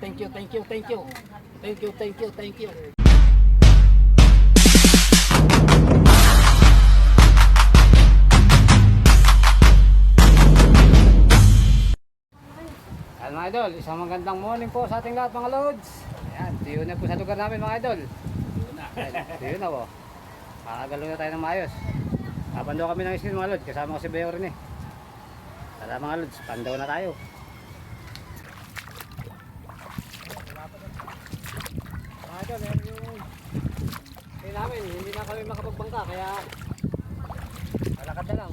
Thank you, thank you, thank you. Thank you, thank you, thank you. Mga idol, isang magandang morning po sa ating lahat mga loads. Ayan, tuyo na po sa lugar namin mga idol. Tuyo na po. Kakagalo na tayo ng maayos. Papando kami ng skin mga lods, kasama ko si Bayo rin eh. Tara mga lods, pandaw na tayo. Mga idol, yan yung hindi namin, hindi na kami makapagbangka kaya malakad na lang.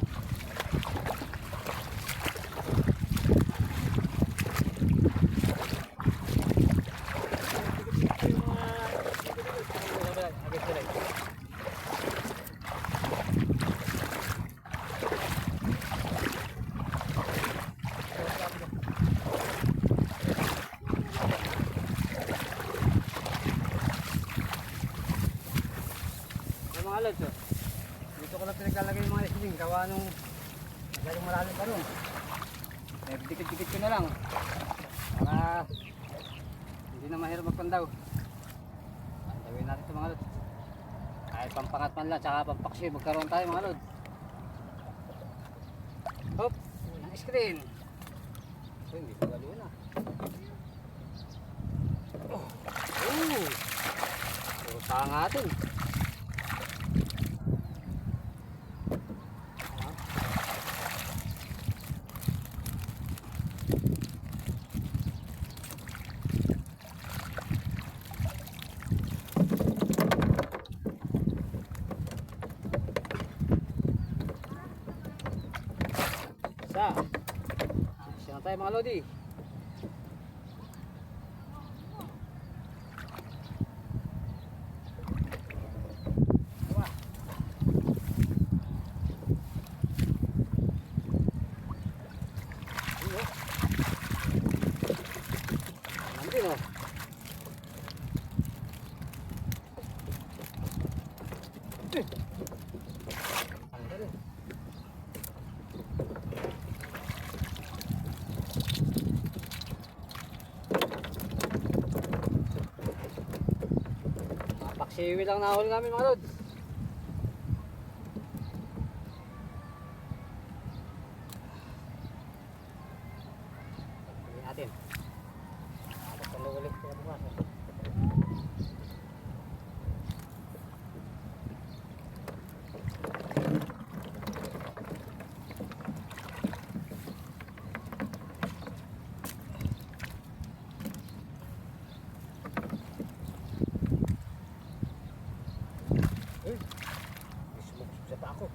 Lods, oh. dito ko lang pinaglalagay yung mga isling, gawa nung galing malalim pa ron. Eh, dikit-dikit ko na lang. Para hindi na mahirap magpandaw. Pandawin natin ito mga lods. Kahit pampangat man lang, tsaka pampaksi, magkaroon tayo mga lods. Hop, ang screen. So, hindi ko galiw na. Oh, oh. Puro pangatin. Isa. Isa na tayo mga lodi. Nandun, oh. Paksiwi lang nahuli namin mga lods. Pagpili natin. Tapos ano ulit kaya bukas. eh. Eh, may smoke sa pa ako.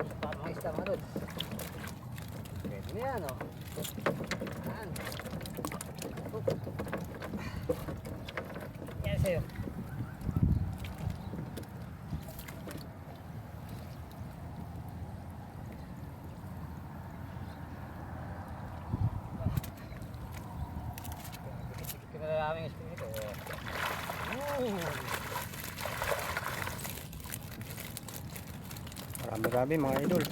Sa pa mga isda mga lods. Pwede na yan, oh. Yan. Oh. Yan sa'yo. Dikit-dikit ko na lang aming spoon ito. Marami-rami mga idol.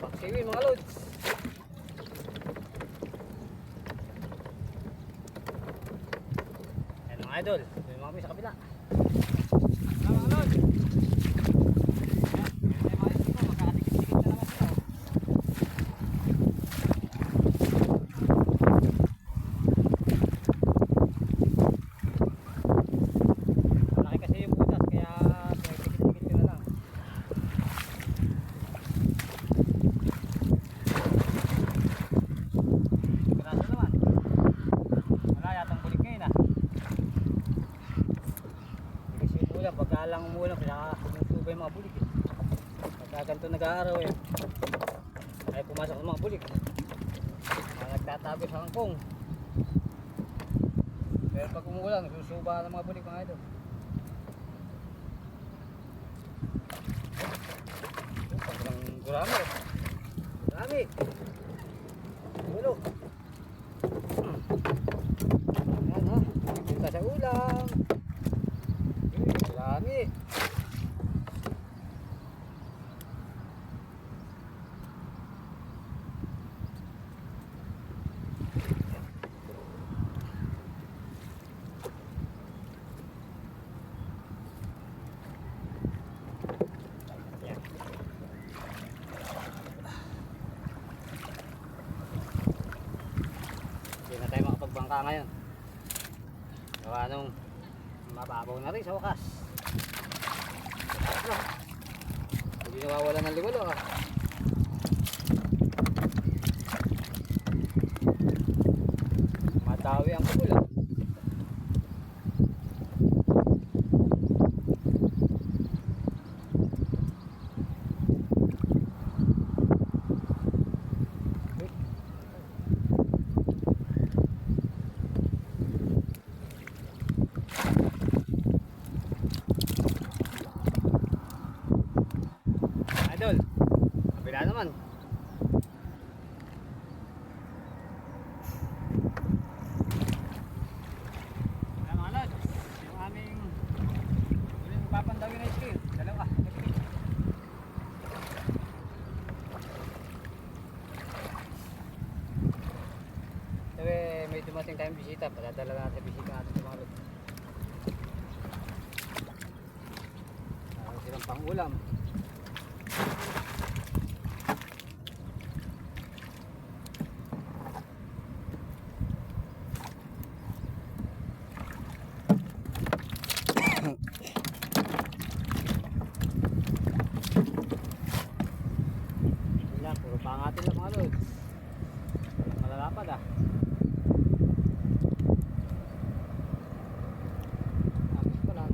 Paksiwi mga lods. Yan idol. Yung mga kami sa kabila. Tama mga lods. Yan, yan mga isip ko. Magkakadikit-dikit na naman sila. Malaki kasi yung butas kaya pinagdikit-dikit ko na lang. Piraso naman. Wala yatang bulik ngayon ah. Umulan. Pagka lang umulan, sumusuba yung mga bulik eh. Pagka ganito nag-aaraw eh. Ay pumasok sa mga bulik. Mga nagtatago sa kangkong. Pero pag umulan, susuba ng mga bulik mga ito. Gurami. Gurami. Ulo. Yan ha. Kita sa ulam. Eh, Wala konti. Yan. Hindi na tayo makapagbangka ngayon. Gawa nung mababaw na rin sa wakas. Hindi nawawala ng liwalo ah. Matawi ang kabula. Idol, kabila naman. Ayan mga lod, yung aming uling papandawin na skill. Dalawa. Sabi, may dumating tayong bisita. Paladala natin bisita natin lod. Parang silang pangulam. Puro pangatin lang mga lods. Walang malalapad ah. Tapos pa lang.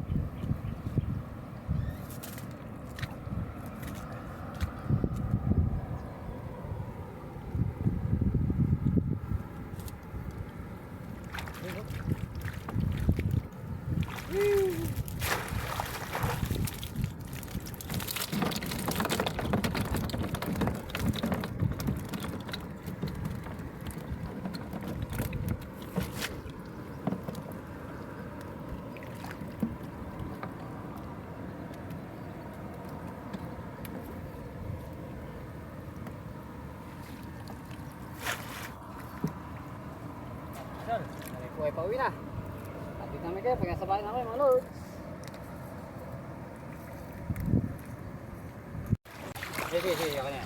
Sir, ay pauwi na. Atid namin kayo, pag nasa bahay namin mga lords. Sige, sige, sige, ako na.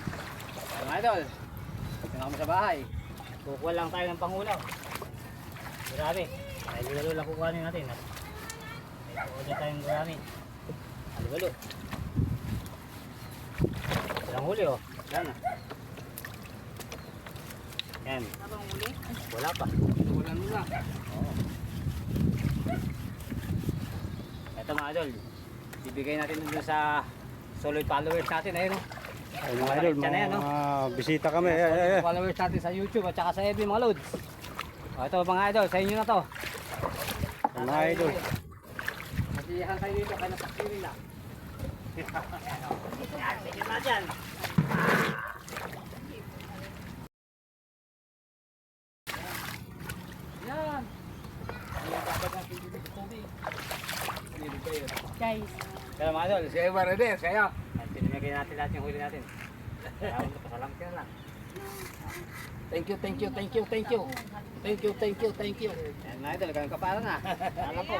Mga idol, ito na kami sa bahay. Kukuha lang tayo ng pangulaw. Marami. Ay, lalo lang kukuhanin natin. Kukuha tayong marami. Alibalo. Walang huli oh. Yan ah. Yan. Wala pa. Ito mga idol, bibigay natin dun sa solid followers natin. Ayun, oh. Ay, mga idol, Diyan na mga yan, no? bisita kami. Ay, ay, ay. followers natin sa YouTube at saka sa FB mga loads. O, ito mga idol, sa inyo na to. Mga idol. Masiyahan kayo dito, kaya napakirin lang. Yan, o. Yan, sa inyo na dyan. Yan. Yan dapat natin dito sa tubig. Yun? Guys, Kaya mga idol, Si Eva Reyes, kaya. At pinamigay natin lahat yung huli natin. Kaya pasalamit ka na lang. Thank you, thank you, thank you, thank you. Thank you, thank you, thank you. Yan mga idol, ganun ka para na. Alam ko.